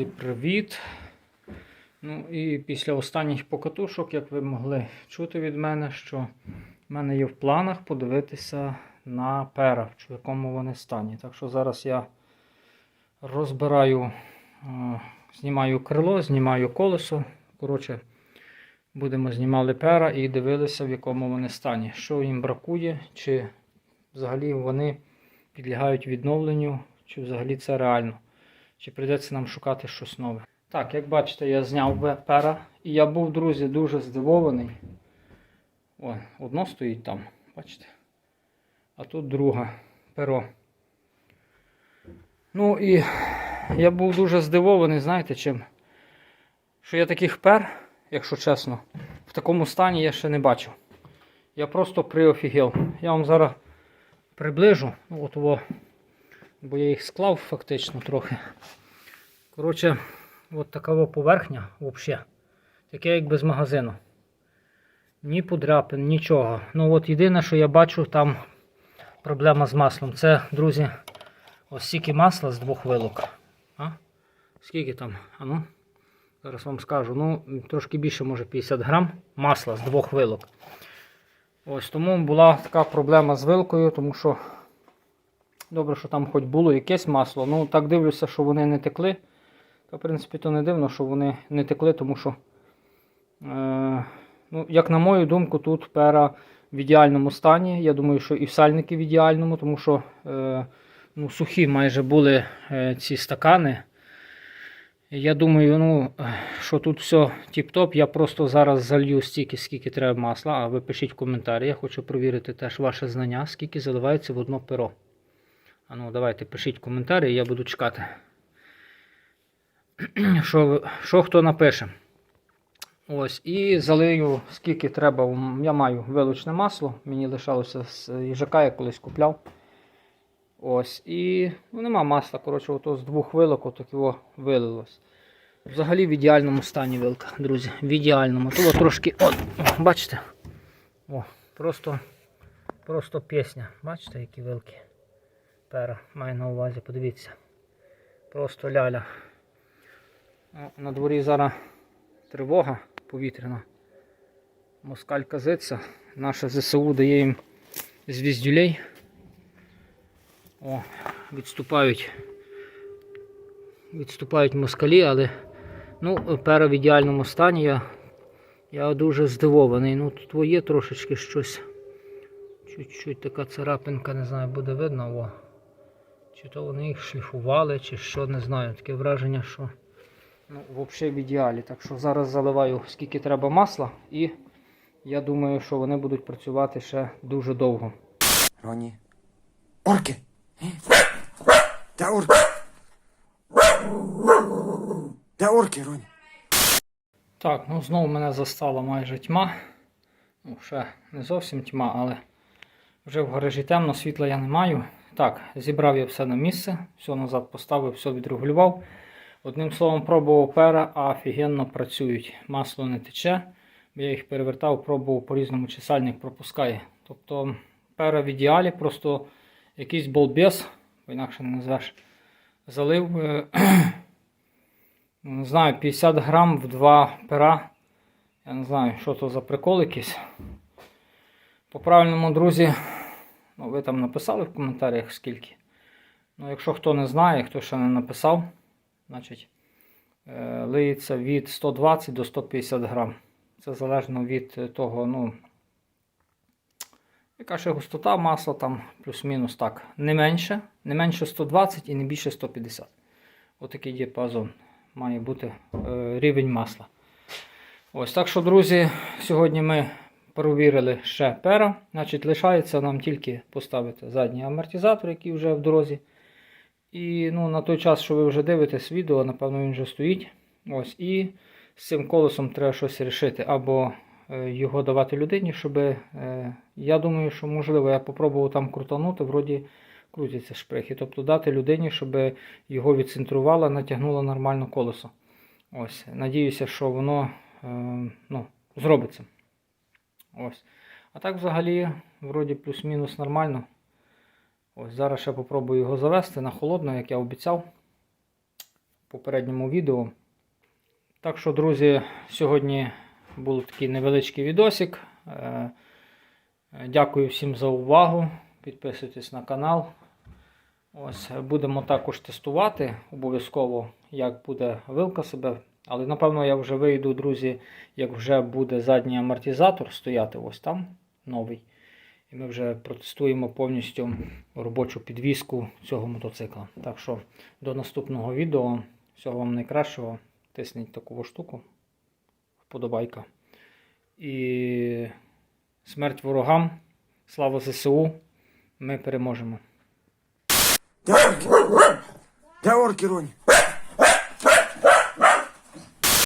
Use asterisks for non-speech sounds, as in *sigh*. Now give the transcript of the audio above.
Друзі, привіт! Ну і після останніх покатушок, як ви могли чути від мене, що в мене є в планах подивитися на пера, в якому вони стані. Так що зараз я розбираю, е, знімаю крило, знімаю колесо. Коротше, будемо знімали пера і дивилися, в якому вони стані. Що їм бракує, чи взагалі вони підлягають відновленню, чи взагалі це реально. Чи прийдеться нам шукати щось нове. Так, як бачите, я зняв пера. І я був, друзі, дуже здивований. О, одно стоїть там, бачите? А тут друге перо. Ну і я був дуже здивований, знаєте чим? Що я таких пер, якщо чесно, в такому стані я ще не бачив. Я просто приофігел. Я вам зараз приближу. Ну, от во, бо я їх склав фактично трохи. Коротше, от така поверхня взагалі. Таке як без магазину. Ні подряпин, нічого. Ну от єдине, що я бачу, там проблема з маслом. Це, друзі, ось стільки масла з двох вилок. А? Скільки там? А ну? Зараз вам скажу. Ну, трошки більше, може 50 грам масла з двох вилок. Ось тому була така проблема з вилкою, тому що добре, що там хоч було якесь масло. Ну, так дивлюся, що вони не текли. Та, в принципі, то не дивно, що вони не текли, тому що, е, ну, як на мою думку, тут пера в ідеальному стані. Я думаю, що і в сальники в ідеальному, тому що е, ну, сухі майже були е, ці стакани. Я думаю, ну, що тут все тіп-топ. Я просто зараз залью стільки, скільки треба масла, а ви пишіть в коментарі. Я хочу перевірити теж ваше знання, скільки заливається в одно перо. А ну, давайте пишіть коментарі, я буду чекати. *clears throat* Що, що хто напише. Ось, і залию, скільки треба. Я маю вилучне масло, мені лишалося з їжака, я колись купляв. Ось, і ну, нема масла. Коротше, ото з двох вилок отак його вилилось. Взагалі в ідеальному стані вилка, друзі. В ідеальному. Тут трошки. О, бачите? О, просто, просто пісня. Бачите, які вилки? Пера маю на увазі, подивіться. Просто ляля. О, На дворі зараз тривога повітряна. Москаль казиться. Наша ЗСУ дає їм звіздюлей. О, відступають. Відступають москалі, але ну, пера в ідеальному стані. Я, я дуже здивований. Ну, тут є трошечки щось. Чуть-чуть така царапинка, не знаю, буде видно. О. Чи то вони їх шліфували, чи що, не знаю. Таке враження, що ну, взагалі в ідеалі. Так що зараз заливаю скільки треба масла і я думаю, що вони будуть працювати ще дуже довго. Роні. Орки! Де орки? Де орки, Роні? Так, ну знову мене застала майже тьма. Ну, ще не зовсім тьма, але вже в гаражі темно, світла я не маю. Так, зібрав я все на місце, все назад поставив, все відрегулював. Одним словом, пробував пера, а офігенно працюють. Масло не тече. Я їх перевертав, пробував по-різному чесальник пропускає. Тобто пера в ідеалі, просто якийсь болбес, бо інакше не назвеш, залив. е, *clears throat* Не знаю, 50 грам в два пера. Я не знаю, що то за прикол якийсь. По правильному, друзі, ну, ви там написали в коментарях скільки. Ну, якщо хто не знає, хто ще не написав, значить е, лиється від 120 до 150 грам. Це залежно від того, ну, яка ще густота масла, там плюс-мінус так. Не менше, не менше 120 і не більше 150. Отакий діапазон має бути е, рівень масла. Ось так що, друзі, сьогодні ми перевірили ще пера. Значить, лишається нам тільки поставити задній амортизатор, який вже в дорозі. І ну, на той час, що ви вже дивитесь відео, напевно, він вже стоїть. Ось, і з цим колесом треба щось рішити. Або е, його давати людині, щоб. Е, я думаю, що можливо я попробував там крутанути, вроді крутяться шприхи. Тобто дати людині, щоб його відцентрувало, натягнуло нормально колесо. Ось, Надіюся, що воно е, ну, зробиться. Ось. А так взагалі, вроді плюс-мінус нормально. Ось Зараз ще попробую його завести на холодно, як я обіцяв. в попередньому відео. Так що, друзі, сьогодні був такий невеличкий відосик. Е, Дякую всім за увагу. Підписуйтесь на канал. Ось будемо також тестувати обов'язково, як буде вилка себе. Але напевно я вже вийду, друзі, як вже буде задній амортизатор стояти ось там, новий. І ми вже протестуємо повністю робочу підвіску цього мотоцикла. Так що до наступного відео. Всього вам найкращого. Тисніть таку штуку. Вподобайка. І смерть ворогам. Слава ЗСУ. Ми переможемо. Де орки? Роні?